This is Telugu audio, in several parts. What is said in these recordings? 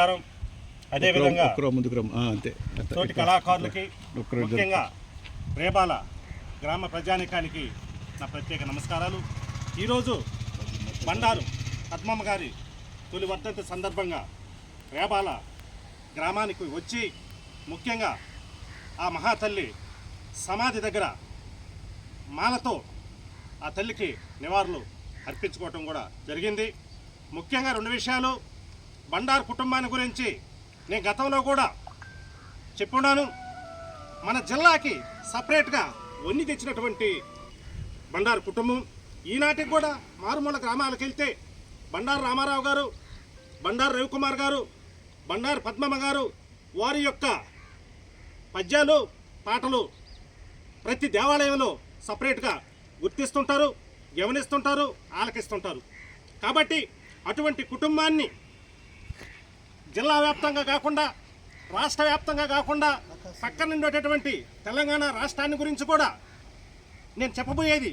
నమస్కారం అదేవిధంగా అంతే. తోటి కళాకారులకి. ముఖ్యంగా రేబాల గ్రామ ప్రజానికానికి నా ప్రత్యేక నమస్కారాలు ఈరోజు బండారు పద్మమ్మ గారి తొలి వర్ధంతి సందర్భంగా రేబాల గ్రామానికి వచ్చి ముఖ్యంగా ఆ మహాతల్లి సమాధి దగ్గర మాలతో ఆ తల్లికి నివాళులు అర్పించుకోవటం కూడా జరిగింది ముఖ్యంగా రెండు విషయాలు బండారు కుటుంబాన్ని గురించి నేను గతంలో కూడా చెప్పున్నాను. మన జిల్లాకి సపరేట్గా వన్ని తెచ్చినటువంటి బండారు కుటుంబం. ఈనాటికి కూడా మారుమూల గ్రామాలకు వెళ్తే బండారు రామారావు గారు బండారు రవికుమార్ గారు బండారు పద్మమ్మ గారు వారి యొక్క పద్యాలు పాటలు ప్రతి దేవాలయంలో సపరేట్గా గుర్తిస్తుంటారు గమనిస్తుంటారు ఆలకిస్తుంటారు. కాబట్టి అటువంటి కుటుంబాన్ని జిల్లా వ్యాప్తంగా కాకుండా రాష్ట్ర వ్యాప్తంగా కాకుండా పక్కన ఉండేటటువంటి తెలంగాణ రాష్ట్రాన్ని గురించి కూడా నేను చెప్పబోయేది.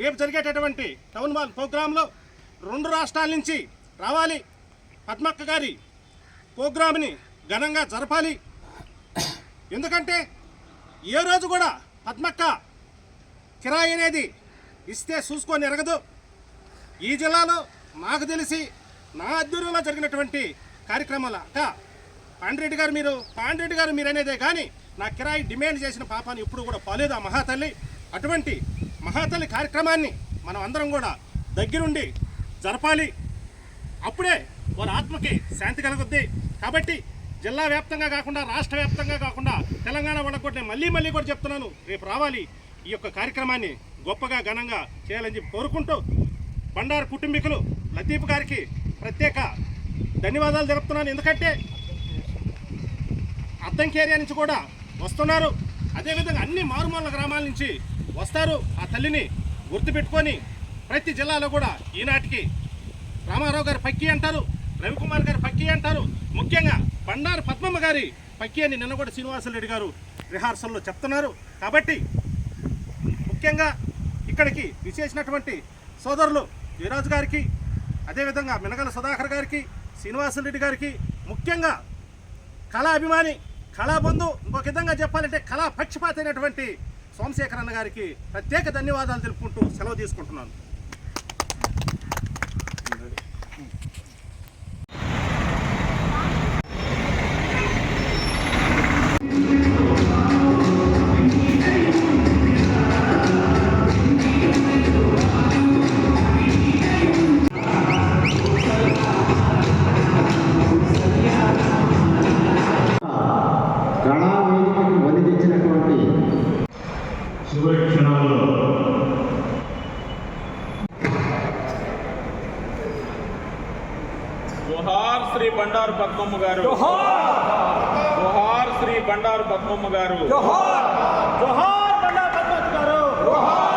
రేపు జరిగేటటువంటి టౌన్ హాల్ ప్రోగ్రాంలో రెండు రాష్ట్రాల నుంచి రావాలి. పద్మక్క గారి ప్రోగ్రామ్ని ఘనంగా జరపాలి. ఎందుకంటే ఏ రోజు కూడా పద్మక్క కిరాయి అనేది ఇస్తే చూసుకొని ఎరగదు. ఈ జిల్లాలో నాకు తెలిసి నా ఆధ్వర్యంలో జరిగినటువంటి కార్యక్రమాల అక్క పాండిరెడ్డి గారు మీరు పాండ్రెడ్డి గారు మీరు అనేదే కానీ నా కిరాయి డిమాండ్ చేసిన పాపాన్ని ఇప్పుడు కూడా పోలేదు ఆ మహాతల్లి. అటువంటి మహాతల్లి కార్యక్రమాన్ని మనం అందరం కూడా దగ్గరుండి జరపాలి. అప్పుడే వారి ఆత్మకి శాంతి కలుగుద్ది. కాబట్టి జిల్లా వ్యాప్తంగా కాకుండా రాష్ట్ర వ్యాప్తంగా కాకుండా తెలంగాణ వాళ్ళకు కూడా నేను మళ్ళీ మళ్ళీ కూడా చెప్తున్నాను. రేపు రావాలి ఈ యొక్క కార్యక్రమాన్ని గొప్పగా ఘనంగా చేయాలని చెప్పి కోరుకుంటూ బండారు కుటుంబీకులు లతీఫ్ గారికి ప్రత్యేక ధన్యవాదాలు తెలుపుతున్నాను. ఎందుకంటే అద్దంకి ఏరియా నుంచి కూడా వస్తున్నారు. అదేవిధంగా అన్ని మారుమూల గ్రామాల నుంచి వస్తారు ఆ తల్లిని గుర్తుపెట్టుకొని ప్రతి జిల్లాలో కూడా ఈనాటికి రామారావు గారి పక్కి అంటారు రవికుమార్ గారి పక్కి అంటారు. ముఖ్యంగా బండారు పద్మమ్మ గారి పక్కి అని నిన్న కూడా శ్రీనివాసరెడ్డి గారు రిహార్సల్లో చెప్తున్నారు. కాబట్టి ముఖ్యంగా ఇక్కడికి విశేషినటువంటి సోదరులు వీరాజు గారికి అదేవిధంగా మినగల సుధాకర్ గారికి శ్రీనివాసరెడ్డి గారికి ముఖ్యంగా కళా అభిమాని కళాబంధు ఇంకొక విధంగా చెప్పాలంటే కళా పక్షపాత అయినటువంటి సోమశేఖర్ అన్న గారికి ప్రత్యేక ధన్యవాదాలు తెలుపుకుంటూ సెలవు తీసుకుంటున్నాను. ప్రణాళికకు వదిలించినటువంటి చివరి క్షణాల్లో జోహార్ శ్రీ బండారు పద్మమ్మ గారు. జోహార్! శ్రీ బండారు పద్మమ్మ గారు. జోహార్! బండారు పద్మావతి గారు. జోహార్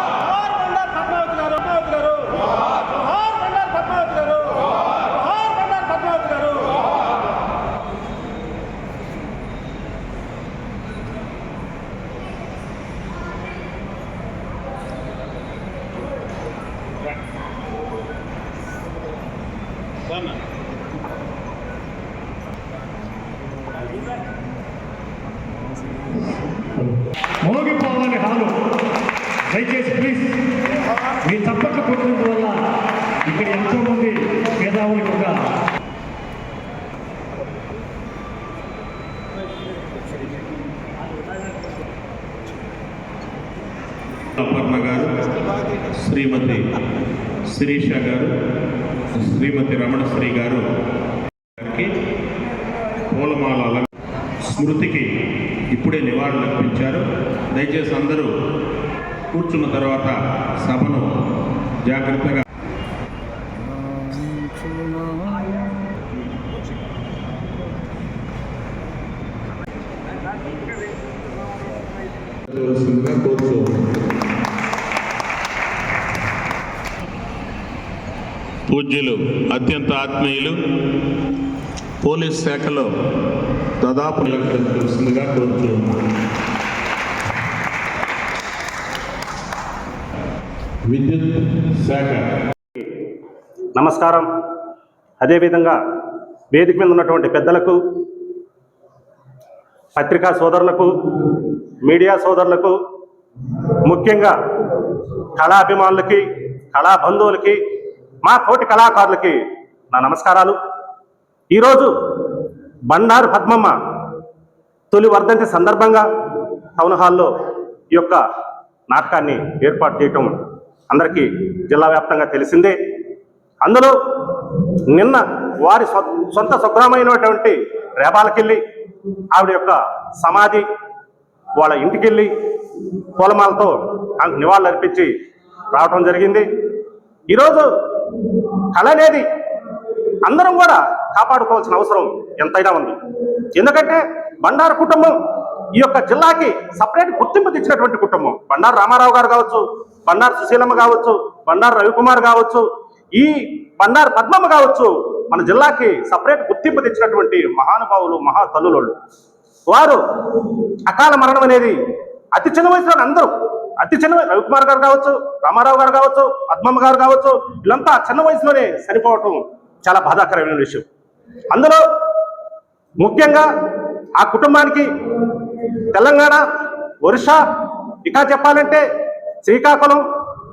బండారు పద్మావతి గారు పద్మావతి గారు జోహార్ బండారు పద్మావతి గారు జోహార్ బండారు పద్మావతి గారు మోగిపోవాలి హాలు దయచేసి ప్లీజ్ మీ తప్పక కొట్టినందువల్ల ఇక్కడ ఎంతో మంది మేధావులకు ఒక అపర్ణ గారు శ్రీమతి శిరీష గారు శ్రీమతి రమణశ్రీ గారు గారికి పూలమాల స్మృతికి ఇప్పుడే నివాళులు అర్పించారు. దయచేసి అందరూ కూర్చున్న తర్వాత సభను జాగ్రత్తగా పూజ్యులు అత్యంత ఆత్మీయులు. పోలీస్ శాఖలో దాదాపు తెలుస్తుందిగా కోరుతూ విద్యుత్ శాఖ. నమస్కారం. అదేవిధంగా వేదిక మీద ఉన్నటువంటి పెద్దలకు పత్రికా సోదరులకు మీడియా సోదరులకు ముఖ్యంగా కళాభిమానులకి కళా బంధువులకి మా తోటి కళాకారులకి నా నమస్కారాలు. ఈరోజు బండారు పద్మమ్మ తొలి వర్ధంతి సందర్భంగా టౌన్ హాల్లో ఈ యొక్క నాటకాన్ని ఏర్పాటు చేయటం అందరికీ జిల్లా వ్యాప్తంగా తెలిసిందే. అందులో నిన్న వారి సొంత స్వగ్రామైనటువంటి రేపాలకెళ్ళి ఆవిడ యొక్క సమాధి వాళ్ళ ఇంటికెళ్ళి పూలమాలతో ఆమెకు నివాళులు అర్పించి రావటం జరిగింది. ఈరోజు కళ అనేది అందరం కూడా కాపాడుకోవాల్సిన అవసరం ఎంతైనా ఉంది. ఎందుకంటే బండారు కుటుంబం ఈ యొక్క జిల్లాకి సపరేట్ గుర్తింపు తెచ్చినటువంటి కుటుంబం. బండారు రామారావు గారు కావచ్చు బండారు సుశీలమ్మ కావచ్చు బండారు రవికుమార్ కావచ్చు ఈ బండారు పద్మమ్మ కావచ్చు మన జిల్లాకి సపరేట్ గుర్తింపు తెచ్చినటువంటి మహానుభావులు మహా తల్లులోళ్ళు వారు అకాల మరణం అనేది అతి చిన్న వయసులో అందరూ అతి చిన్న రవికుమార్ గారు కావచ్చు రామారావు గారు కావచ్చు పద్మమ్మ గారు కావచ్చు వీళ్ళంతా చిన్న వయసులోనే చనిపోవటం చాలా బాధాకరమైన విషయం. అందులో ముఖ్యంగా ఆ కుటుంబానికి తెలంగాణ ఒరిస్సా ఇంకా చెప్పాలంటే శ్రీకాకుళం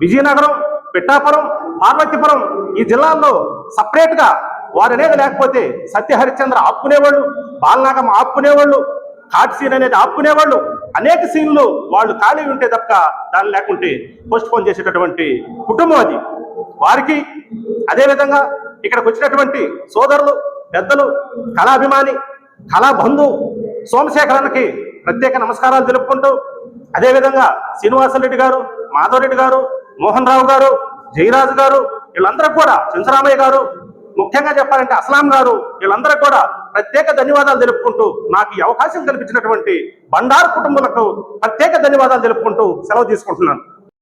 విజయనగరం పిట్టాపురం పార్వతీపురం ఈ జిల్లాల్లో సపరేట్గా వారు అనేది లేకపోతే సత్యహరిశ్చంద్ర ఆపుకునేవాళ్ళు బాలనాగం ఆపుకునేవాళ్ళు కాట్సీన్ అనేది ఆపుకునేవాళ్ళు అనేక సీన్లు వాళ్ళు ఖాళీ ఉంటే తప్ప దాన్ని లేకుంటే పోస్ట్ పోన్ చేసేటటువంటి కుటుంబం అది. వారికి అదేవిధంగా ఇక్కడికి వచ్చినటువంటి సోదరులు పెద్దలు కళాభిమాని కళాబంధు సోమశేఖరానికి ప్రత్యేక నమస్కారాలు తెలుపుకుంటూ అదేవిధంగా శ్రీనివాసరెడ్డి గారు మాధవరెడ్డి గారు మోహన్ రావు గారు జయరాజు గారు వీళ్ళందరూ కూడా చంద్రరామయ్య గారు ముఖ్యంగా చెప్పాలంటే అస్లాం గారు వీళ్ళందరూ కూడా ప్రత్యేక ధన్యవాదాలు తెలుపుకుంటూ నాకు ఈ అవకాశం కల్పించినటువంటి బండారు కుటుంబాలకు ప్రత్యేక ధన్యవాదాలు తెలుపుకుంటూ సెలవు తీసుకుంటున్నాను.